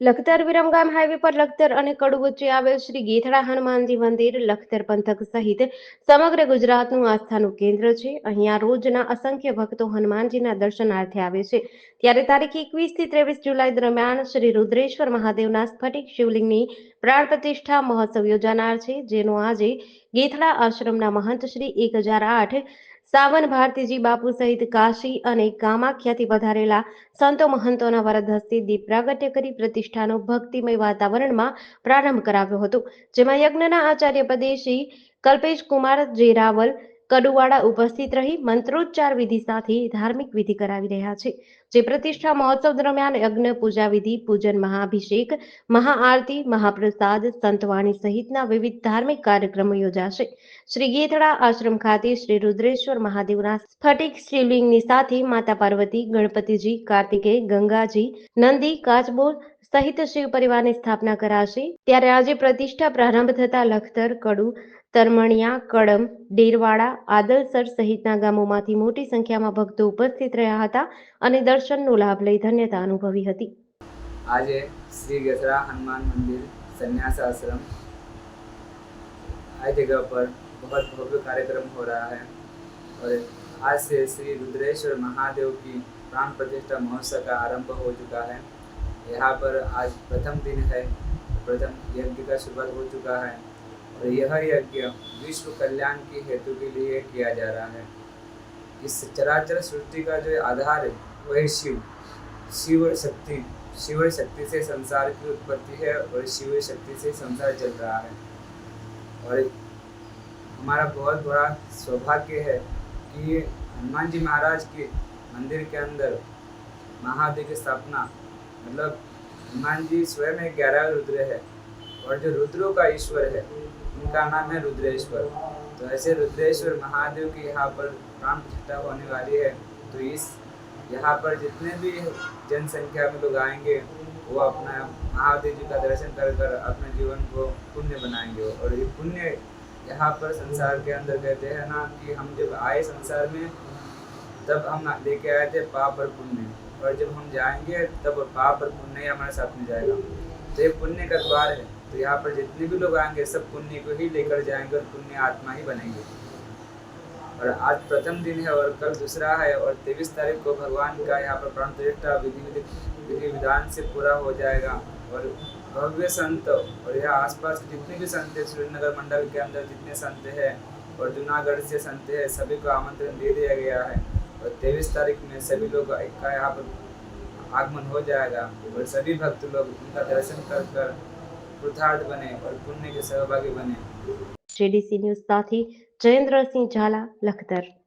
Lakhtar Viramgam highway પર લખતર અને કડુ વચ્ચે આવેલ શ્રી ગેથડા હનુમાનજી મંદિર લખતર પંથક સહિત સમગ્ર ગુજરાતનું આસ્થાનું કેન્દ્ર છે. અહીંયા રોજના અસંખ્ય ભક્તો હનુમાનજીના દર્શનાર્થે આવે છે. ત્યારે તારીખ એકવીસથી ત્રેવીસ જુલાઈ દરમિયાન શ્રી રુદ્રેશ્વર મહાદેવના સ્ફટિક શિવલિંગની પ્રાણ પ્રતિષ્ઠા મહોત્સવ યોજાનાર છે. જેનો આજે ગેથડા આશ્રમના મહંત શ્રી એક હજાર આઠ સાવન ભારતીજી બાપુ સહિત કાશી અને કામાખ્યાથી વધારેલા સંતો મહંતોના વરદ હસ્તે દીપ પ્રાગટ્ય કરી પ્રતિષ્ઠાનો ભક્તિમય વાતાવરણમાં પ્રારંભ કરાવ્યો હતો. જેમાં યજ્ઞના આચાર્ય પદે શ્રી કલ્પેશ કુમાર જે રાવલ કડુવાડા ઉપસ્થિત રહી મંત્રોચ્ચાર વિધિ સાથે ધાર્મિક વિધિ કરાવી રહ્યા છે. જે પ્રતિષ્ઠા મહોત્સવ દરમિયાન યજ્ઞ પૂજા વિધિ પૂજન મહાઅભિષેક મહાઆરતી, મહાપ્રસાદ, સંતવાણી સહિતના વિવિધ ધાર્મિક કાર્યક્રમો યોજાશે. શ્રી ગેથડા આશ્રમ ખાતે શ્રી રુદ્રેશ્વર મહાદેવના સ્ફટિક શિવલિંગની સાથે માતા પાર્વતી, ગણપતિજી, કાર્તિકેય, ગંગાજી, નંદી, કાચબોર સહિત શિવ પરિવારની સ્થાપના કરાશે ત્યારે આજે પ્રતિષ્ઠા પ્રારંભ થતા લખતર કડુ તરમણિયા કડમ ડેરવાડા આદલસર સહિતના ગામોમાંથી મોટી સંખ્યામાં ભક્તો ઉપસ્થિત રહ્યા હતા અને દર્શનનો લાભ લઈ ધન્યતા અનુભવી હતી आज है श्री गसरा हनुमान मंदिर संन्यास आश्रम हर जगह पर बहुत भव्य कार्यक्रम हो रहा है और आज से श्री रुद्रेश्वर महादेव की प्राण प्रतिष्ठा महोत्सव का आरंभ हो चुका है यहाँ पर आज प्रथम दिन है, प्रथम यज्ञ का शुरुआत हो चुका है और यह यज्ञ विश्व कल्याण के हेतु के लिए किया जा रहा है। इस चराचर सृष्टि का जो आधार है वही शिव। शिव शक्ति शिव शक्ति से संसार की उत्पत्ति है और शिव शक्ति से संसार चल रहा है। और हमारा बहुत बड़ा सौभाग्य है कि हनुमान जी महाराज के मंदिर के अंदर महादेव की स्थापना मतलब हनुमान जी स्वयं एक ग्यारह रुद्र है और जो रुद्रों का ईश्वर है, उनका नाम है रुद्रेश्वर। तो ऐसे रुद्रेश्वर महादेव की यहाँ पर प्राण प्रतिष्ठा होने वाली है। तो इस यहाँ पर जितने भी जनसंख्या में लोग आएँगे, वो अपना महादेव जी का दर्शन कर कर अपने जीवन को पुण्य बनाएँगे। और ये पुण्य यहाँ पर संसार के अंदर कहते हैं ना कि हम जब आए संसार में तब हम लेके आए थे पाप और पुण्य और जब हम जाएँगे, तब पाप और पुण्य ही हमारे साथ में जाएगा। तो ये पुण्य का द्वार है। तो यहाँ पर जितने भी लोग आएँगे, सब पुण्य को ही लेकर जाएँगे और पुण्य आत्मा ही बनेंगे। और आज प्रथम दिन है और कल दूसरा है और तेईस तारीख को भगवान का यहाँ पर प्राण प्रतिष्ठा विधि विधि विधि विधान से पूरा हो जाएगा। और भव्य संत और यहाँ आसपास के जितने भी संत हैं, सूर्यनगर मंडल के अंदर जितने संत हैं और जूनागढ़ से संत हैं, सभी को आमंत्रण दे दिया गया है। और तेईस तारीख में सभी लोग का यहाँ पर आगमन हो जाएगा और सभी भक्त लोग उनका दर्शन कर कर कृतार्थ बने और पुण्य के सहभागी बने। जेडीसी न्यूज़ साथी जयेंद्र सिंह झाला, लखतर।